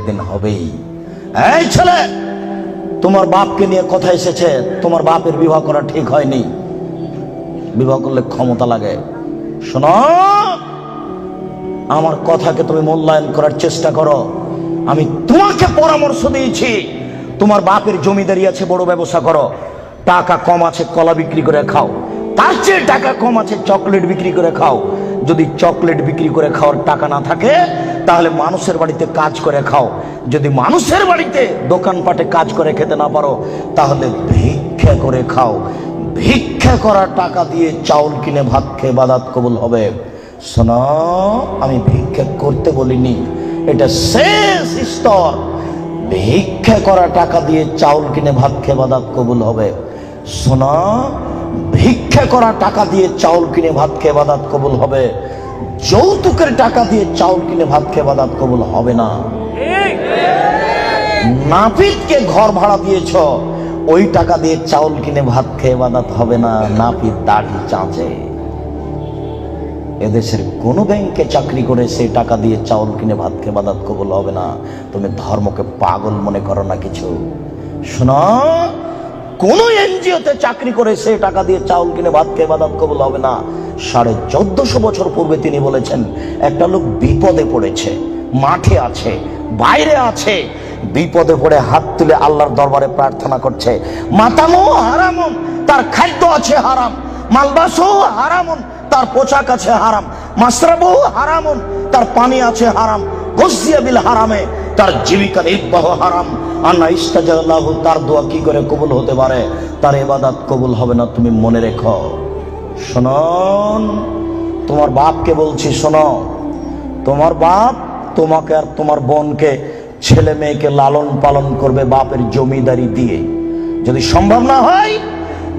একদিন হবেই। এই ছেলে, তোমার বাপকে নিয়ে কথা এসেছে, তোমার বাপের বিবাহ করা ঠিক হয়নি। বিবাহ করলে ক্ষমতা লাগে। শোনো, আমার কথাকে তুমি মূল্যায়ন করার চেষ্টা করো। আমি তোমাকে পরামর্শ দিয়েছি, তোমার বাপের জমিদারি আছে, বড় ব্যবসা করো। টাকা কম আছে, কলা বিক্রি করে খাও। তার চেয়ে টাকা কম আছে, চকলেট বিক্রি করে খাও। যদি চকলেট বিক্রি করে খাওয়ার টাকা না থাকে তাহলে মানুষের বাড়িতে কাজ করে খাও। যদি মানুষের বাড়িতে দোকানপাটে কাজ করে খেতে না পারো, তাহলে ভিক্ষা করে খাও। ভিক্ষা করা টাকা দিয়ে চাউল কিনে ভাত খেয়ে বাদাত কবুল হবে। শোনো, আমি ভিক্ষা করতে বলিনি, এটা শেষ স্তর। ভিক্ষা করা টাকা দিয়ে চাউল কিনে ভাত খেয়ে বাদাত কবুল হবে। শোনো, ভিক্ষা করা টাকা দিয়ে চাউল কিনে ভাত খেয়ে বাদাত কবুল হবে। যৌতুকের টাকা দিয়ে চাউল কিনে ভাত খেয়ে বাদাত কবুল হবে না। নাপিতকে ঘর ভাড়া দিয়েছ, ওই টাকা দিয়ে চাউল কিনে ভাত খেয়ে বাদাত হবে না। নাপিত চাঁচে এদেশের কোন ব্যাংকে চাকরি করে সেই টাকা দিয়ে চাউল কিনে ভাত খেয়ে বাদাত কবুল হবে না। তুমি ধর্মকে পাগল মনে করো না কিছু। শোনো, কোন এনজিওতে চাকরি করে সেই টাকা দিয়ে চাউল কিনে ভাত খেয়ে বাদাত কবুল হবে না। সাড়ে চোদ্দশো বছর পূর্বে তিনি বলেছেন, একটা লোক বিপদে পড়েছে, মাঠে আছে, বাইরে আছে, বিপদে পড়ে হাত তুলে আল্লাহর দরবারে প্রার্থনা করছে। মাতামো হারামন, তার খাদ্য আছে হারাম, মালবাসও হারামন, তার পোশাক আছে হারাম মাসরাবও হারামন, তার পানি আছে হারাম গসিয়া বিল হারামে, তার জীবিকা নির্বাহ হারাম। আন্না ইস্তাজাল্লাহ তার দোয়া কি করে কবুল হতে পারে? তার এবাদাত কবুল হবে না, তুমি মনে রেখো। শোনন তোমার বাপকে বলছি, শোনো, তোমার বাপ তোমাকে আর তোমার বোনকে, ছেলে মেয়েকে লালন পালন করবে বাপের জমিদারি দিয়ে। যদি সম্ভব না হয়,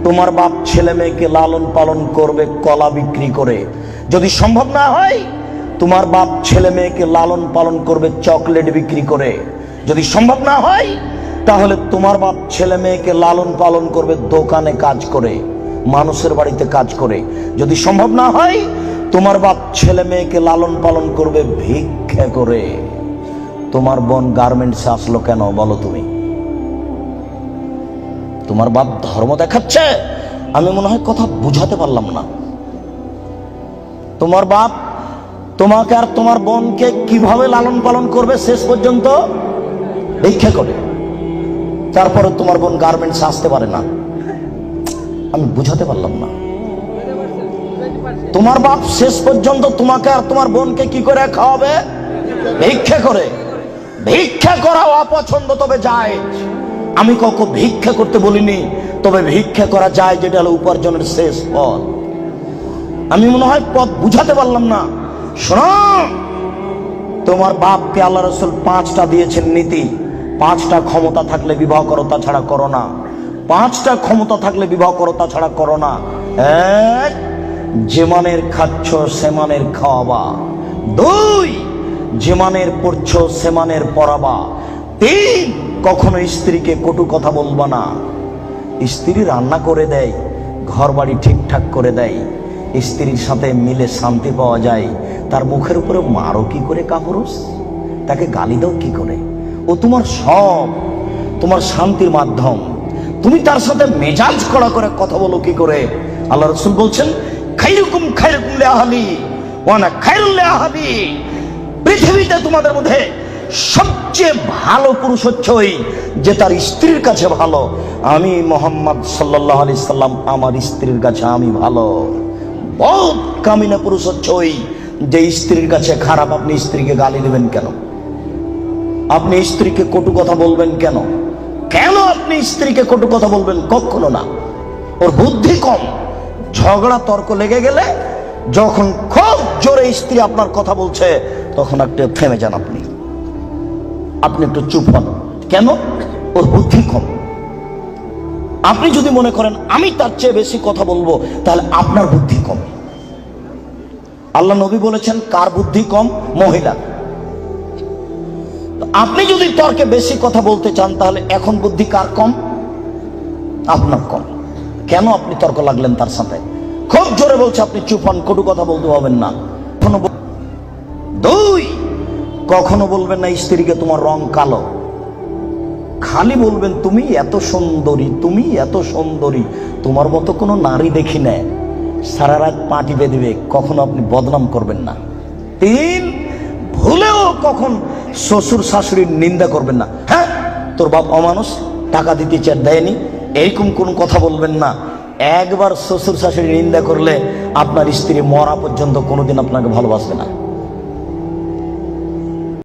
তোমার বাপ ছেলে মেয়েকে লালন পালন করবে, কলা বিক্রি করে। যদি সম্ভব না হয়, তোমার বাপ ছেলে মেয়েকে লালন পালন করবে, চকলেট বিক্রি করে। যদি সম্ভব না হয়, তাহলে তোমার বাপ ছেলে মেয়েকে লালন পালন করবে, দোকানে কাজ করে। মানুষের বাড়িতে কাজ করে। যদি সম্ভব না হয়, তোমার বাপ ছেলে মেয়েকে লালন পালন করবে ভিক্ষা করে। তোমার বোন গার্মেন্টসে আসলো কেন, বলো তুমি? তোমার বাপ ধর্ম দেখাচ্ছে? আমি মনে হয় কথা বুঝাতে পারলাম না। তোমার বাপ তোমাকে আর তোমার বোনকে কীভাবে লালন পালন করবে শেষ পর্যন্ত? ভিক্ষা করে। তারপরে তোমার বোন গার্মেন্টস আসতে পারে না। আমি বুঝাতে পারলাম না। তোমার বাপ শেষ পর্যন্ত তোমাকে আর তোমার বোনকে কি করে খাওয়াবে? ভিক্ষা করে। ভিক্ষা করা অপছন্দ, তবে যায়। আমি কখন ভিক্ষা করতে বলিনি, তবে ভিক্ষা করা যায়, যেটা হলো উপার্জনের শেষ পথ আমি মনে হয় পথ বুঝাতে পারলাম না। শোনো, তোমার বাপকে আল্লাহ রসুল পাঁচটা দিয়েছেন নীতি। পাঁচটা ক্ষমতা থাকলে বিবাহ করো, তাছাড়া করো না। পাঁচটা ক্ষমতা থাকলে বিবাহ করো, তাছাড়া করো না। এক, যেমানের খাচ্ছ সেমানের খাওয়াবা। দুই, যেমানের পড়ছ সেমানের পড়াবা তিন কখনো স্ত্রীকে কটু কথা বলবা না। স্ত্রী রান্না করে দেয় ঘর বাড়ি ঠিকঠাক করে দেয়। স্ত্রীর সাথে মিলে শান্তি পাওয়া যায়। তার মুখের উপরে মারো কি করে কাপুরুষ? তাকে গালি দাও কি করে? ও তোমার সব, তোমার শান্তির মাধ্যম। তুমি তার সাথে মেজাজ করা করে কথা বলো কি করে? আল্লাহ রসুল বলছেন খাইরুকুম খাইরুকুম আহালি ওয়ানা খাইরুল আহালি পৃথিবীতে তোমাদের মধ্যে সবচেয়ে ভালো পুরুষ হচ্ছে ওই যে তার স্ত্রীর কাছে ভালো। আমি মোহাম্মদ সাল্লাহ আলি সাল্লাম, আমার স্ত্রীর কাছে আমি ভালো। বহুত কামিনা পুরুষ হচ্ছে ওই যে স্ত্রীর কাছে খারাপ, আপনি স্ত্রীকে গালি দেবেন কেন? আপনি স্ত্রীকে কটু কথা বলবেন কেন? কেন আপনি স্ত্রীকে কটু কথা বলবেন? কখনো না। ওর বুদ্ধি কম। ঝগড়া, তর্ক লেগে গেলে যখন খুব জোরে স্ত্রী আপনার কথা বলছে, তখন একটু থেমে যান আপনি। আপনি একটু চুপ হন। কেন? ওর বুদ্ধি কম। আপনি যদি মনে করেন, আমি তার চেয়ে বেশি কথা বলব, তাহলে আপনার বুদ্ধি কম। আল্লাহ নবী বলেছেন, কার বুদ্ধি কম? মহিলা আপনি যদি তর্কে বেশি কথা বলতে চান, তাহলে এখন বুদ্ধি কার কম? আপনার কম। কেন আপনি তর্ক লাগলেন তার সাথে? খুব জোরে বলছে, আপনি চুপ হন, কটু কথা বলতে পারবেন না। কোনো দুই! কখনো বলবেন না, স্ত্রীকে তোমার রং কালো। খালি বলবেন, তুমি এত সুন্দরী, তুমি এত সুন্দরী, তোমার মতো কোনো নারী দেখি না। সারা রাত পাটি বেঁধবে কখনো আপনি বদনাম করবেন না। তিন! ভুলেও কখন শ্বশুর শাশুড়ির নিন্দা করবেন না। হ্যাঁ? তোর বাপ অমানুষ, টাকা দিতে চার দেয়নি এরকম কোনো কথা বলবেন না। একবার শ্বশুর শাশুড়ি নিন্দা করলে আপনার স্ত্রী মরা পর্যন্ত কোনোদিন আপনাকে ভালোবাসবে না।